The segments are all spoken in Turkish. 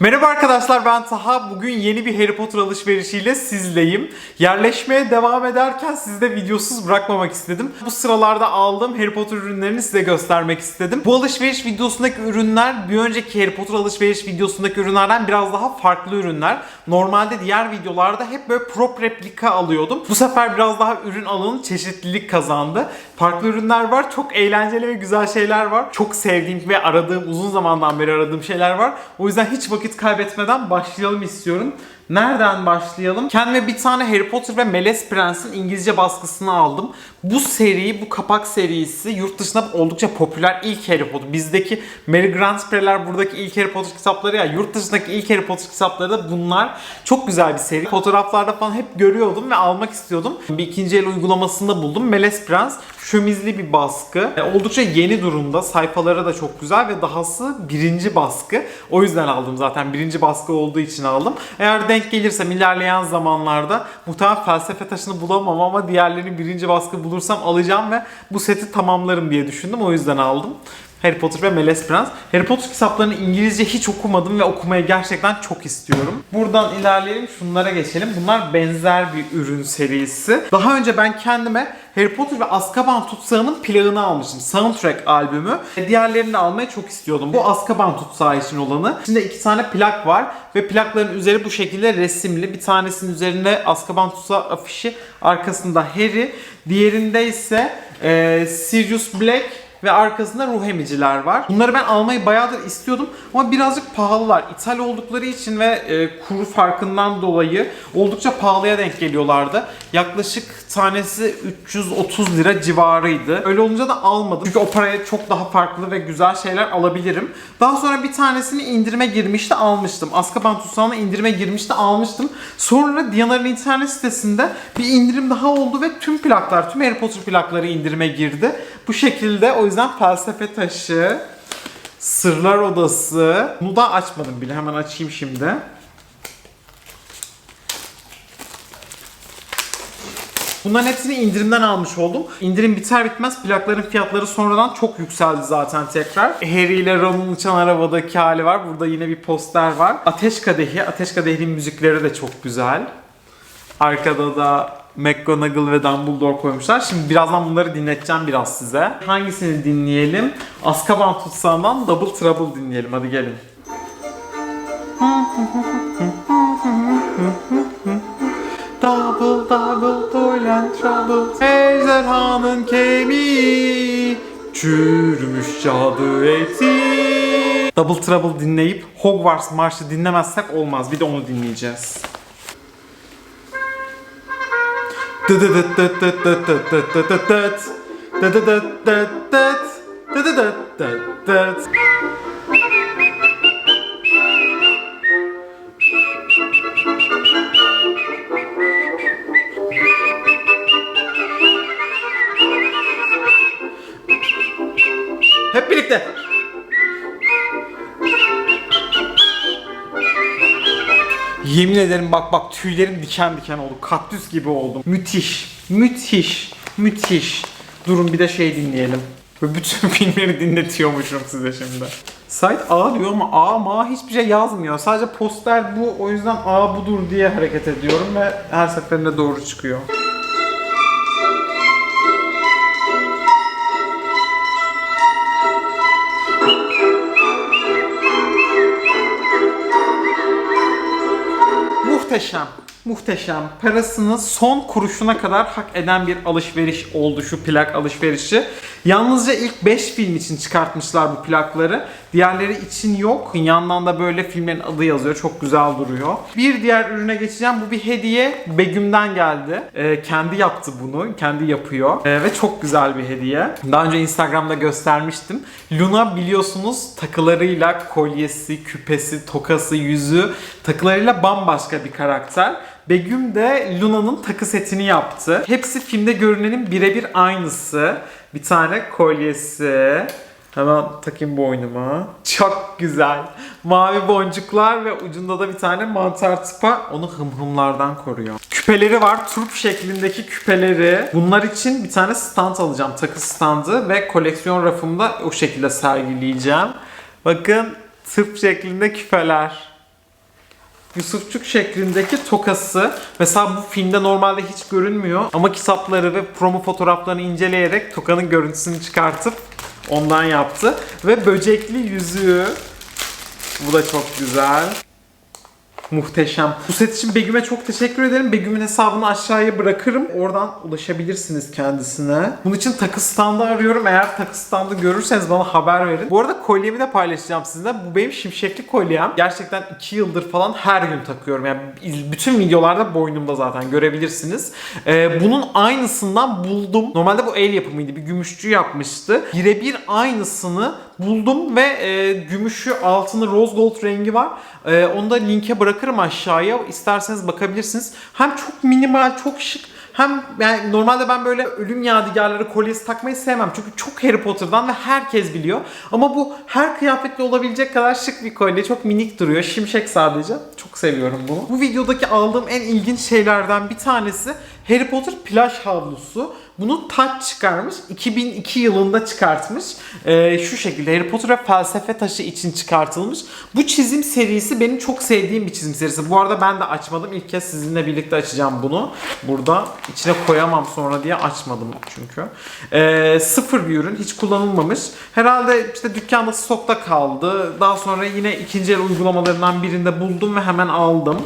Merhaba arkadaşlar ben Taha. Bugün yeni bir Harry Potter alışverişiyle sizleyim. Yerleşmeye devam ederken sizi de videosuz bırakmamak istedim. Bu sıralarda aldığım Harry Potter ürünlerini size göstermek istedim. Bu alışveriş videosundaki ürünler bir önceki Harry Potter alışveriş videosundaki ürünlerden biraz daha farklı ürünler. Normalde diğer videolarda hep böyle prop replika alıyordum. Bu sefer biraz daha ürün alanı çeşitlilik kazandı. Farklı ürünler var. Çok eğlenceli ve güzel şeyler var. Çok sevdiğim ve aradığım, uzun zamandan beri aradığım şeyler var. O yüzden hiç vakit kaybetmeden başlayalım istiyorum. Nereden başlayalım? Kendime bir tane Harry Potter ve Melez Prens'in İngilizce baskısını aldım. Bu seri, bu kapak serisi yurt dışında oldukça popüler ilk Harry Potter. Bizdeki Mary Grant Preller buradaki ilk Harry Potter kitapları ya yurt dışındaki ilk Harry Potter kitapları da bunlar. Çok güzel bir seri. Fotoğraflarda falan hep görüyordum ve almak istiyordum. Bir ikinci el uygulamasında buldum. Melez Prens şömizli bir baskı. E, Oldukça yeni durumda. Sayfaları da çok güzel ve dahası birinci baskı. O yüzden aldım zaten. Birinci baskı olduğu için aldım. Eğer denk gelirsem ilerleyen zamanlarda muhtemelen felsefe taşını bulamam ama diğerlerini birinci baskı bulursam alacağım ve bu seti tamamlarım diye düşündüm. O yüzden aldım. Harry Potter ve Melez Prens. Harry Potter kitaplarını İngilizce hiç okumadım ve okumaya gerçekten çok istiyorum. Buradan ilerleyelim şunlara geçelim. Bunlar benzer bir ürün serisi. Daha önce ben kendime Harry Potter ve Azkaban Tutsağı'nın plağını almıştım. Soundtrack albümü. Diğerlerini de almayı çok istiyordum. Bu Azkaban Tutsağı için olanı. İçinde iki tane plak var ve plakların üzeri bu şekilde resimli. Bir tanesinin üzerinde Azkaban Tutsağı afişi, arkasında Harry. Diğerinde ise e, Sirius Black ve arkasında ruh emiciler var. Bunları ben almayı bayağıdır istiyordum ama birazcık pahalılar. İthal oldukları için ve e, kuru farkından dolayı oldukça pahalıya denk geliyorlardı. Yaklaşık tanesi 330 lira civarıydı. Öyle olunca da almadım. Çünkü o paraya çok daha farklı ve güzel şeyler alabilirim. Daha sonra bir tanesini indirime girmişti almıştım. Azkaban Tutsağı'na indirime girmişti almıştım. Sonra Diyanar'ın internet sitesinde bir indirim daha oldu ve tüm plaklar, tüm Harry Potter plakları indirime girdi. Bu şekilde o yüzden felsefe taşı, sırlar odası. Bunu da açmadım bile. Hemen açayım şimdi. Bunların hepsini indirimden almış oldum. İndirim biter bitmez plakların fiyatları sonradan çok yükseldi zaten tekrar. Harry ile Ron'un uçan arabadaki hali var. Burada yine bir poster var. Ateş Kadehi. Ateş Kadehi'nin müzikleri de çok güzel. Arkada da McGonagall ve Dumbledore koymuşlar. Şimdi birazdan bunları dinleteceğim biraz size. Hangisini dinleyelim? Azkaban Tutsağı'ndan Double Trouble dinleyelim. Hadi gelin. Double double toil and trouble Ejderhanın kemiği Çürümüş cadı eti Double Trouble dinleyip Hogwarts Marşı dinlemezsek olmaz. Bir de onu dinleyeceğiz. Hep Yemin ederim bak bak tüylerim diken diken oldu. Kaktüs gibi oldum. Müthiş. Müthiş. Müthiş. Durun bir de şey dinleyelim. Ve bütün filmleri dinletiyormuşum size şimdi. Site A diyor ama A ma hiçbir şey yazmıyor. Sadece poster bu. O yüzden A budur diye hareket ediyorum ve her seferinde doğru çıkıyor. Muhteşem. Muhteşem. Parasını son kuruşuna kadar hak eden bir alışveriş oldu şu plak alışverişi. Yalnızca ilk 5 film için çıkartmışlar bu plakları. Diğerleri için yok. Yandan da böyle filmlerin adı yazıyor. Çok güzel duruyor. Bir diğer ürüne geçeceğim. Bu bir hediye. Begüm'den geldi. Ee, kendi yaptı bunu. Kendi yapıyor. Ee, ve çok güzel bir hediye. Daha önce Instagram'da göstermiştim. Luna biliyorsunuz takılarıyla kolyesi, küpesi, tokası, yüzü takılarıyla bambaşka bir karakter. Begüm de Luna'nın takı setini yaptı. Hepsi filmde görünenin birebir aynısı. Bir tane kolyesi. Hemen takayım boynuma. Çok güzel. Mavi boncuklar ve ucunda da bir tane mantar tıpa onu hımhımlardan koruyor. Küpeleri var. Turp şeklindeki küpeleri. Bunlar için bir tane stand alacağım. Takı standı ve koleksiyon rafımda o şekilde sergileyeceğim. Bakın tırp şeklinde küpeler. Yusufçuk şeklindeki tokası. Mesela bu filmde normalde hiç görünmüyor ama kitapları ve promo fotoğraflarını inceleyerek tokanın görüntüsünü çıkartıp ondan yaptı. Ve böcekli yüzüğü. Bu da çok güzel. Muhteşem. Bu set için Begüm'e çok teşekkür ederim. Begüm'ün hesabını aşağıya bırakırım. Oradan ulaşabilirsiniz kendisine. Bunun için takı standı arıyorum. Eğer takı standı görürseniz bana haber verin. Bu arada kolyemi de paylaşacağım sizinle. Bu benim şimşekli kolyem. Gerçekten 2 yıldır falan her gün takıyorum. Yani bütün videolarda boynumda zaten görebilirsiniz. Ee, bunun aynısından buldum. Normalde bu el yapımıydı. Bir gümüşçü yapmıştı. Birebir aynısını buldum ve e, gümüşü altını rose gold rengi var. E, onu da linke bırakırım aşağıya. İsterseniz bakabilirsiniz. Hem çok minimal, çok şık hem yani normalde ben böyle ölüm yadigarları kolyesi takmayı sevmem. Çünkü çok Harry Potter'dan ve herkes biliyor. Ama bu her kıyafetle olabilecek kadar şık bir kolye. Çok minik duruyor. Şimşek sadece. Çok seviyorum bunu. Bu videodaki aldığım en ilginç şeylerden bir tanesi Harry Potter plaj havlusu. Bunu Taç çıkarmış. 2002 yılında çıkartmış. Ee, şu şekilde Harry Potter ve felsefe taşı için çıkartılmış. Bu çizim serisi benim çok sevdiğim bir çizim serisi. Bu arada ben de açmadım. İlk kez sizinle birlikte açacağım bunu. Burada içine koyamam sonra diye açmadım çünkü. Ee, sıfır bir ürün. Hiç kullanılmamış. Herhalde işte dükkanda stokta kaldı. Daha sonra yine ikinci el uygulamalarından birinde buldum ve hemen aldım.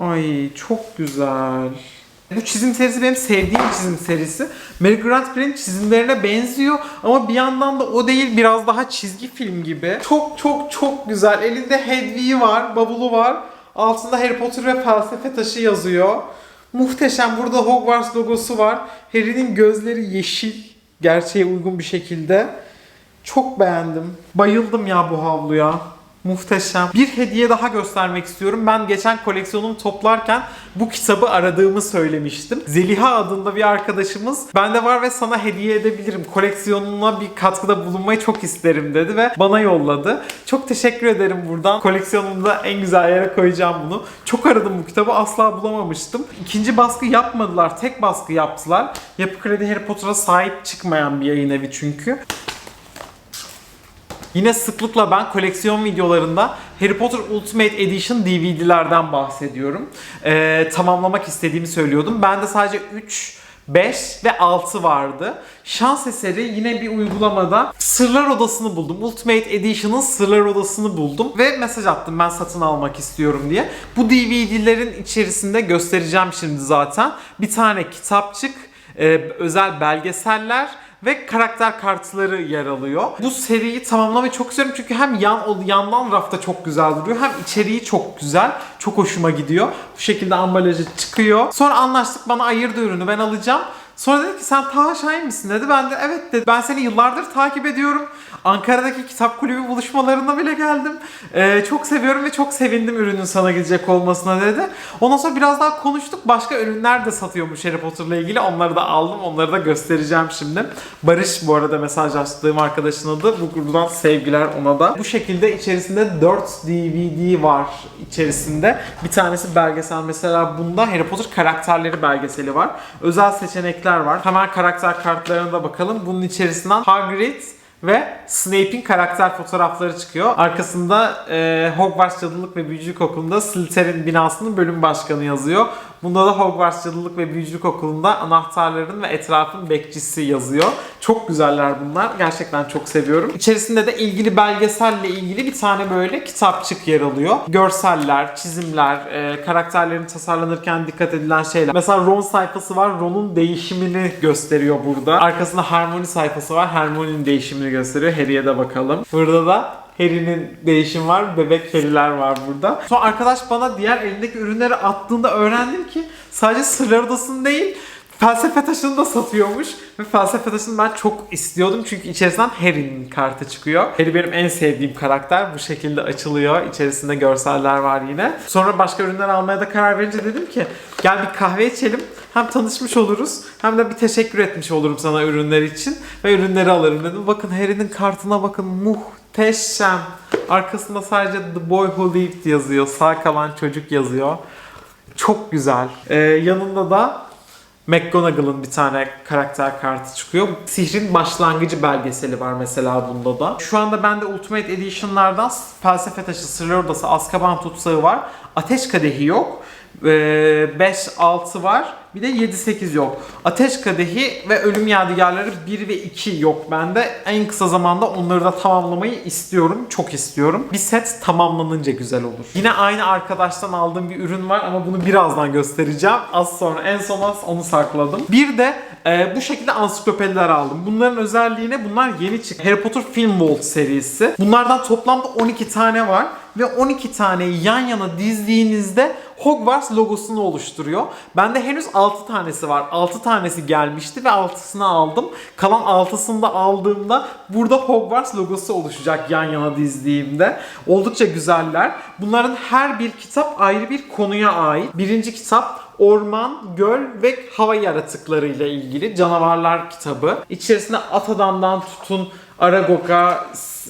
Ay çok güzel. Bu çizim serisi benim sevdiğim çizim serisi. Mary Grant Green çizimlerine benziyor ama bir yandan da o değil biraz daha çizgi film gibi. Çok çok çok güzel. Elinde Hedwig'i var, bavulu var. Altında Harry Potter ve felsefe taşı yazıyor. Muhteşem. Burada Hogwarts logosu var. Harry'nin gözleri yeşil. Gerçeğe uygun bir şekilde. Çok beğendim. Bayıldım ya bu havluya. Muhteşem. Bir hediye daha göstermek istiyorum. Ben geçen koleksiyonumu toplarken bu kitabı aradığımı söylemiştim. Zeliha adında bir arkadaşımız bende var ve sana hediye edebilirim. Koleksiyonuna bir katkıda bulunmayı çok isterim dedi ve bana yolladı. Çok teşekkür ederim buradan. Koleksiyonumda en güzel yere koyacağım bunu. Çok aradım bu kitabı asla bulamamıştım. İkinci baskı yapmadılar. Tek baskı yaptılar. Yapı Kredi Harry Potter'a sahip çıkmayan bir yayın evi çünkü. Yine sıklıkla ben koleksiyon videolarında Harry Potter Ultimate Edition DVD'lerden bahsediyorum. Ee, tamamlamak istediğimi söylüyordum. Bende sadece 3, 5 ve 6 vardı. Şans eseri yine bir uygulamada Sırlar Odası'nı buldum. Ultimate Edition'ın Sırlar Odası'nı buldum. Ve mesaj attım ben satın almak istiyorum diye. Bu DVD'lerin içerisinde göstereceğim şimdi zaten. Bir tane kitapçık, e, özel belgeseller ve karakter kartları yer alıyor. Bu seriyi tamamlamayı çok istiyorum çünkü hem yan yandan rafta çok güzel duruyor hem içeriği çok güzel. Çok hoşuma gidiyor. Bu şekilde ambalajı çıkıyor. Sonra anlaştık bana ayırdı ürünü ben alacağım. Sonra dedi ki sen Taha Şahin misin dedi. Ben de evet dedi. Ben seni yıllardır takip ediyorum. Ankara'daki kitap kulübü buluşmalarına bile geldim. Ee, çok seviyorum ve çok sevindim ürünün sana gidecek olmasına dedi. Ondan sonra biraz daha konuştuk. Başka ürünler de satıyormuş Harry Potter'la ilgili. Onları da aldım. Onları da göstereceğim şimdi. Barış bu arada mesaj açtığım arkadaşın adı. Bu buradan sevgiler ona da. Bu şekilde içerisinde 4 DVD var içerisinde. Bir tanesi belgesel mesela bunda Harry Potter karakterleri belgeseli var. Özel seçenekler var. Hemen karakter kartlarına da bakalım. Bunun içerisinden Hagrid ve Snape'in karakter fotoğrafları çıkıyor. Arkasında e, Hogwarts Cadılık ve Büyücülük Okulu'nda Slytherin binasının bölüm başkanı yazıyor. Bunda da Hogwarts Cadılık ve Büyücülük Okulu'nda anahtarların ve etrafın bekçisi yazıyor. Çok güzeller bunlar. Gerçekten çok seviyorum. İçerisinde de ilgili belgeselle ilgili bir tane böyle kitapçık yer alıyor. Görseller, çizimler, e, karakterlerin tasarlanırken dikkat edilen şeyler. Mesela Ron sayfası var. Ron'un değişimini gösteriyor burada. Arkasında Hermione sayfası var. Hermione'nin değişimini gösteriyor. Harry'e de bakalım. Burada da Harry'nin değişim var. Bebek Harry'ler var burada. Sonra arkadaş bana diğer elindeki ürünleri attığında öğrendim ki sadece Sırlar Odası'nın değil felsefe taşını da satıyormuş. Ve felsefe taşını ben çok istiyordum çünkü içerisinden Harry'nin kartı çıkıyor. Harry benim en sevdiğim karakter. Bu şekilde açılıyor. İçerisinde görseller var yine. Sonra başka ürünler almaya da karar verince dedim ki gel bir kahve içelim. Hem tanışmış oluruz hem de bir teşekkür etmiş olurum sana ürünler için. Ve ürünleri alırım dedim. Bakın Harry'nin kartına bakın muhteşem. Arkasında sadece The Boy Who Lived yazıyor. Sağ kalan çocuk yazıyor. Çok güzel. Ee, yanında da McGonagall'ın bir tane karakter kartı çıkıyor. Sihrin başlangıcı belgeseli var mesela bunda da. Şu anda bende Ultimate Edition'lardan Felsefe Taşı, Sırlar Odası, Azkaban Tutsağı var. Ateş Kadehi yok. 5-6 var. Bir de 7-8 yok. Ateş Kadehi ve Ölüm Yadigarları 1 ve 2 yok bende. En kısa zamanda onları da tamamlamayı istiyorum. Çok istiyorum. Bir set tamamlanınca güzel olur. Yine aynı arkadaştan aldığım bir ürün var ama bunu birazdan göstereceğim. Az sonra en son az onu sakladım. Bir de e, bu şekilde ansiklopediler aldım. Bunların özelliğine bunlar yeni çıktı. Harry Potter Film Vault serisi. Bunlardan toplamda 12 tane var ve 12 taneyi yan yana dizdiğinizde Hogwarts logosunu oluşturuyor. Bende henüz 6 tanesi var. 6 tanesi gelmişti ve 6'sını aldım. Kalan 6'sını da aldığımda burada Hogwarts logosu oluşacak yan yana dizdiğimde. Oldukça güzeller. Bunların her bir kitap ayrı bir konuya ait. Birinci kitap orman, göl ve hava yaratıklarıyla ilgili canavarlar kitabı. İçerisinde at adamdan tutun Aragog'a,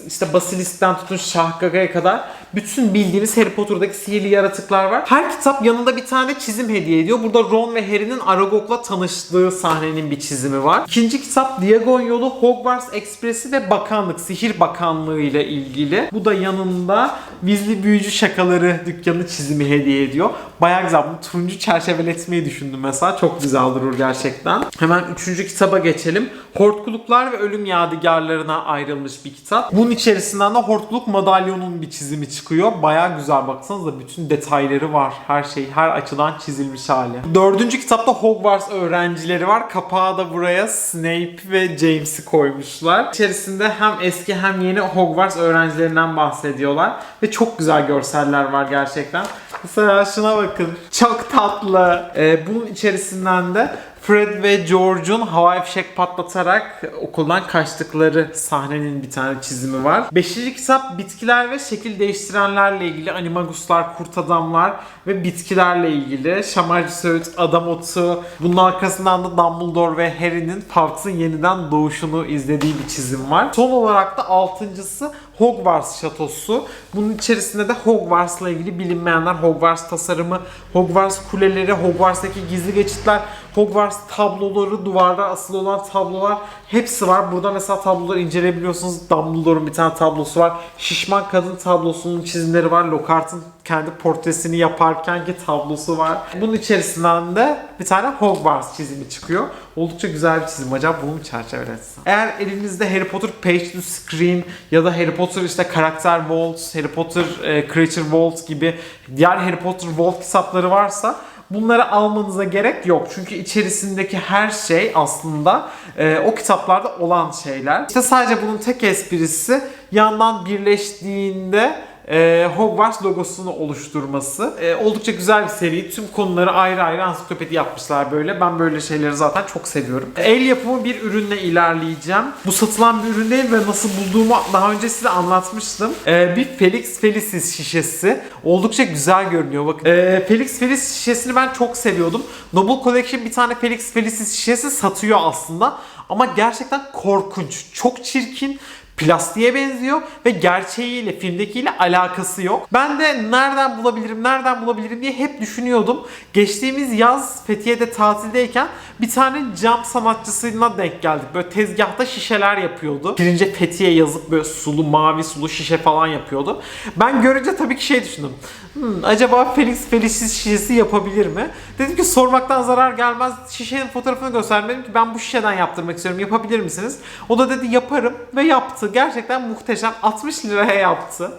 işte Basilisk'ten tutun Şahgaga'ya kadar bütün bildiğiniz Harry Potter'daki sihirli yaratıklar var. Her kitap yanında bir tane çizim hediye ediyor. Burada Ron ve Harry'nin Aragog'la tanıştığı sahnenin bir çizimi var. İkinci kitap Diagon Yolu, Hogwarts Ekspresi ve Bakanlık, Sihir Bakanlığı ile ilgili. Bu da yanında Weasley Büyücü Şakaları dükkanı çizimi hediye ediyor. Bayağı güzel. Bunu turuncu çerçeveletmeyi düşündüm mesela. Çok güzel durur gerçekten. Hemen üçüncü kitaba geçelim. Hortkuluklar ve Ölüm Yadigarlarına ayrılmış bir kitap. Bunun içerisinden de Hortkuluk Madalyonun bir çizimi çıkıyor. Bayağı güzel baksanıza bütün detayları var. Her şey her açıdan çizilmiş hali. Dördüncü kitapta Hogwarts öğrencileri var. Kapağı da buraya Snape ve James'i koymuşlar. İçerisinde hem eski hem yeni Hogwarts öğrencilerinden bahsediyorlar. Ve çok güzel görseller var gerçekten. Mesela şuna bakın. Çok tatlı. Ee, bunun içerisinden de Fred ve George'un havai fişek patlatarak okuldan kaçtıkları sahnenin bir tane çizimi var. Beşinci kitap bitkiler ve şekil değiştirenlerle ilgili animaguslar, kurt adamlar ve bitkilerle ilgili. Şamarcı Söğüt, Adam Otu. Bunun arkasından da Dumbledore ve Harry'nin Fawkes'ın yeniden doğuşunu izlediği bir çizim var. Son olarak da altıncısı Hogwarts şatosu. Bunun içerisinde de Hogwarts'la ilgili bilinmeyenler, Hogwarts tasarımı, Hogwarts kuleleri, Hogwarts'taki gizli geçitler, Hogwarts tabloları, duvarda asılı olan tablolar hepsi var. Burada mesela tabloları inceleyebiliyorsunuz. Dumbledore'un bir tane tablosu var. Şişman kadın tablosunun çizimleri var. Lockhart'ın kendi portresini yaparkenki tablosu var. Bunun içerisinden de bir tane Hogwarts çizimi çıkıyor. Oldukça güzel bir çizim. Acaba bunu mu çerçeveletsem? Eğer elinizde Harry Potter Page to Screen ya da Harry Potter işte karakter Vault, Harry Potter e, Creature Vault gibi diğer Harry Potter Vault kitapları varsa Bunları almanıza gerek yok. Çünkü içerisindeki her şey aslında e, o kitaplarda olan şeyler. İşte sadece bunun tek esprisi yandan birleştiğinde e, Hogwarts logosunu oluşturması. E, oldukça güzel bir seri. Tüm konuları ayrı ayrı ansiklopedi yapmışlar böyle. Ben böyle şeyleri zaten çok seviyorum. El yapımı bir ürünle ilerleyeceğim. Bu satılan bir ürün değil ve nasıl bulduğumu daha önce size anlatmıştım. E, bir Felix Felicis şişesi. Oldukça güzel görünüyor. Bakın. E, Felix Felicis şişesini ben çok seviyordum. Noble Collection bir tane Felix Felicis şişesi satıyor aslında. Ama gerçekten korkunç. Çok çirkin plastiğe benziyor ve gerçeğiyle filmdekiyle alakası yok. Ben de nereden bulabilirim, nereden bulabilirim diye hep düşünüyordum. Geçtiğimiz yaz Fethiye'de tatildeyken bir tane cam sanatçısına denk geldik. Böyle tezgahta şişeler yapıyordu. Pirince Fethiye yazıp böyle sulu, mavi sulu şişe falan yapıyordu. Ben görünce tabii ki şey düşündüm. Hmm, acaba Felix Felicis şişesi yapabilir mi? Dedim ki sormaktan zarar gelmez. Şişenin fotoğrafını göstermedim ki ben bu şişeden yaptırmak istiyorum. Yapabilir misiniz? O da dedi yaparım ve yaptı. Gerçekten muhteşem. 60 liraya yaptı.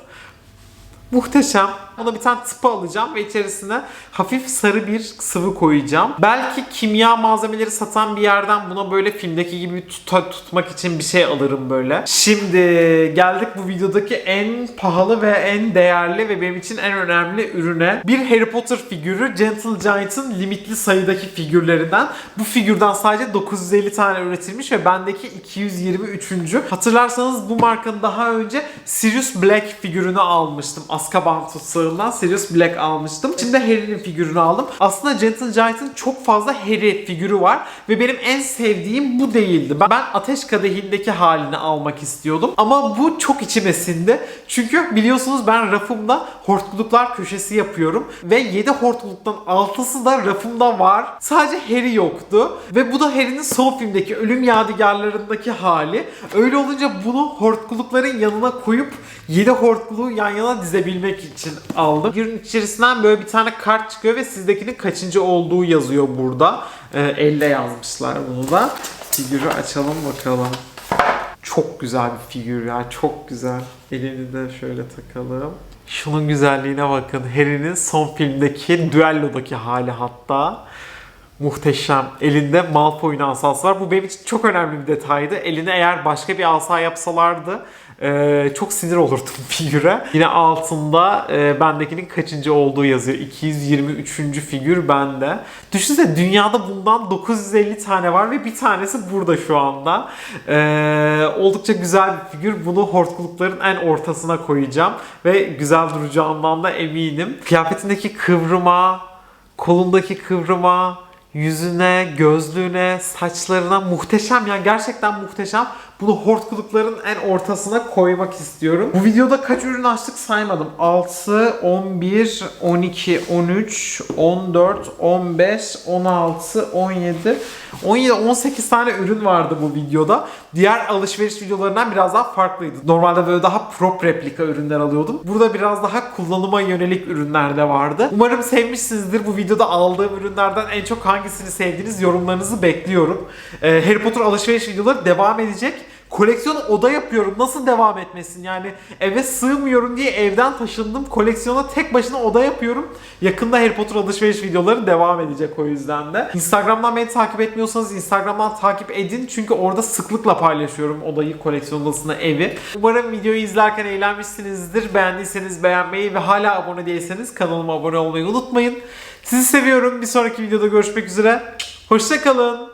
Muhteşem. Ona bir tane tıpa alacağım ve içerisine hafif sarı bir sıvı koyacağım. Belki kimya malzemeleri satan bir yerden buna böyle filmdeki gibi tuta, tutmak için bir şey alırım böyle. Şimdi geldik bu videodaki en pahalı ve en değerli ve benim için en önemli ürüne. Bir Harry Potter figürü Gentle Giant'ın limitli sayıdaki figürlerinden. Bu figürden sadece 950 tane üretilmiş ve bendeki 223. Hatırlarsanız bu markanın daha önce Sirius Black figürünü almıştım. Azkaban tutsağı ağından Sirius Black almıştım. Şimdi Harry'nin figürünü aldım. Aslında Gentle Giant'ın çok fazla Harry figürü var ve benim en sevdiğim bu değildi. Ben, Ateş Kadehi'ndeki halini almak istiyordum ama bu çok içime sindi. Çünkü biliyorsunuz ben rafımda hortkuluklar köşesi yapıyorum ve 7 hortkuluktan 6'sı da rafımda var. Sadece Harry yoktu ve bu da Harry'nin son filmdeki ölüm yadigarlarındaki hali. Öyle olunca bunu hortkulukların yanına koyup 7 hortkuluğu yan yana dizebilmek için aldım. Figürün içerisinden böyle bir tane kart çıkıyor ve sizdekinin kaçıncı olduğu yazıyor burada. Ee, elle yazmışlar bunu da. Figürü açalım bakalım. Çok güzel bir figür ya çok güzel. Elini de şöyle takalım. Şunun güzelliğine bakın. Harry'nin son filmdeki düellodaki hali hatta. Muhteşem. Elinde Malfoy'un asası var. Bu benim için çok önemli bir detaydı. Eline eğer başka bir asa yapsalardı e, çok sinir olurdum figüre. Yine altında e, bendekinin kaçıncı olduğu yazıyor. 223. figür bende. Düşünsene dünyada bundan 950 tane var ve bir tanesi burada şu anda. E, oldukça güzel bir figür. Bunu hortkulukların en ortasına koyacağım. Ve güzel duracağından da eminim. Kıyafetindeki kıvrıma, kolundaki kıvrıma, yüzüne, gözlüğüne, saçlarına muhteşem yani gerçekten muhteşem. Bunu hortkulukların en ortasına koymak istiyorum. Bu videoda kaç ürün açtık saymadım. 6, 11, 12, 13, 14, 15, 16, 17, 17, 18 tane ürün vardı bu videoda. Diğer alışveriş videolarından biraz daha farklıydı. Normalde böyle daha prop replika ürünler alıyordum. Burada biraz daha kullanıma yönelik ürünler de vardı. Umarım sevmişsinizdir. Bu videoda aldığım ürünlerden en çok hangisini sevdiğiniz yorumlarınızı bekliyorum. Ee, Harry Potter alışveriş videoları devam edecek. Koleksiyonu oda yapıyorum. Nasıl devam etmesin? Yani eve sığmıyorum diye evden taşındım. Koleksiyona tek başına oda yapıyorum. Yakında Harry Potter alışveriş videoları devam edecek o yüzden de. Instagram'dan beni takip etmiyorsanız Instagram'dan takip edin. Çünkü orada sıklıkla paylaşıyorum odayı, koleksiyon odasını, evi. Umarım videoyu izlerken eğlenmişsinizdir. Beğendiyseniz beğenmeyi ve hala abone değilseniz kanalıma abone olmayı unutmayın. Sizi seviyorum. Bir sonraki videoda görüşmek üzere. Hoşçakalın.